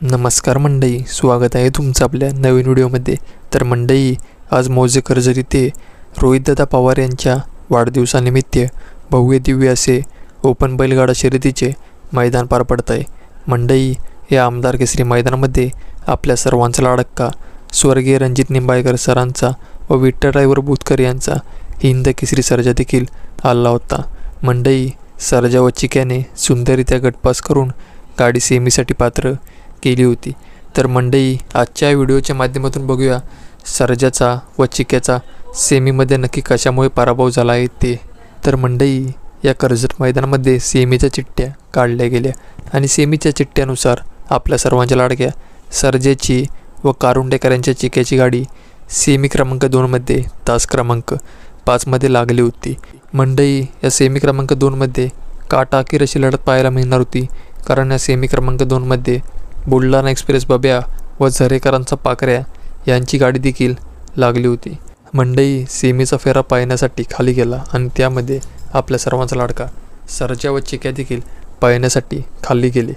नमस्कार मंडई स्वागत आहे तुमचं आपल्या नवीन व्हिडिओमध्ये. तर मंडई आज मौजे कर्जरी ते रोहितदादा पवार यांच्या वाढदिवसानिमित्त भव्य दिव्य असे ओपन बैलगाडा शर्यतीचे मैदान पार पडत आहे मंडई या आमदार केसरी मैदानामध्ये आपल्या सर्वांचा लाडक्का स्वर्गीय रणजित निंबाळकर सरांचा व विठ्ठल ड्रायव्हर बुतकर यांचा हिंद केसरी सर्जा देखील आला होता. मंडई सर्जा व चिक्याने सुंदररित्या गटपास करून गाडी सेमीसाठी पात्र केली होती. तर मंडई आजच्या व्हिडिओच्या माध्यमातून बघूया सर्जाचा व चिक्याचा सेमीमध्ये नक्की कशामुळे पराभव झाला आहे ते. तर मंडई या कर्जत मैदानामध्ये सेमीच्या चिठ्ठ्या काढल्या गेल्या आणि सेमीच्या चिठ्ठ्यानुसार आपल्या सर्वांच्या लाडक्या सर्जेची व कारुंडेकर यांच्या चिक्याची गाडी सेमी क्रमांक दोनमध्ये तास क्रमांक पाचमध्ये लागली होती. मंडई या सेमी क्रमांक दोनमध्ये काटाकीर अशी लढत पाहायला मिळणार होती कारण या सेमी क्रमांक दोनमध्ये बुलढाणा एक्सप्रेस बब्या व झरेकरांचा पाकऱ्या यांची गाडी देखील लागली होती. मंडई सीमेचा फेरा पाहण्यासाठी खाली गेला आणि त्यामध्ये आपल्या सर्वांचा लाडका सर्जा व चिक्या देखील पाहण्यासाठी खाली गेले.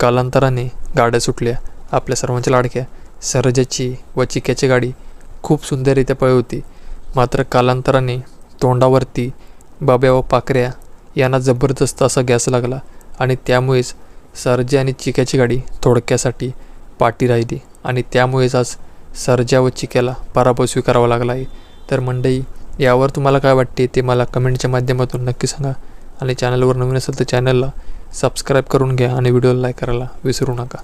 कालांतराने गाड्या सुटल्या. आपल्या सर्वांच्या लाडक्या सरजाची व चिक्याची गाडी खूप सुंदररित्या पळली होती. मात्र कालांतराने तोंडावरती बाब्या व पाकऱ्या यांना जबरदस्त असा गॅस लागला आणि त्यामुळेच सर्जा आणि चिक्याची गाडी थोडक्यासाठी पाठी राहिली आणि त्यामुळेच आज सरजा व चिक्याला पराभव स्वीकारावा लागला आहे. तर मंडई यावर तुम्हाला काय वाटते ते मला कमेंटच्या माध्यमातून नक्की सांगा आणि चॅनलवर नवीन असेल तर चॅनलला सबस्क्राईब करून घ्या आणि व्हिडिओला लाईक करायला विसरू नका.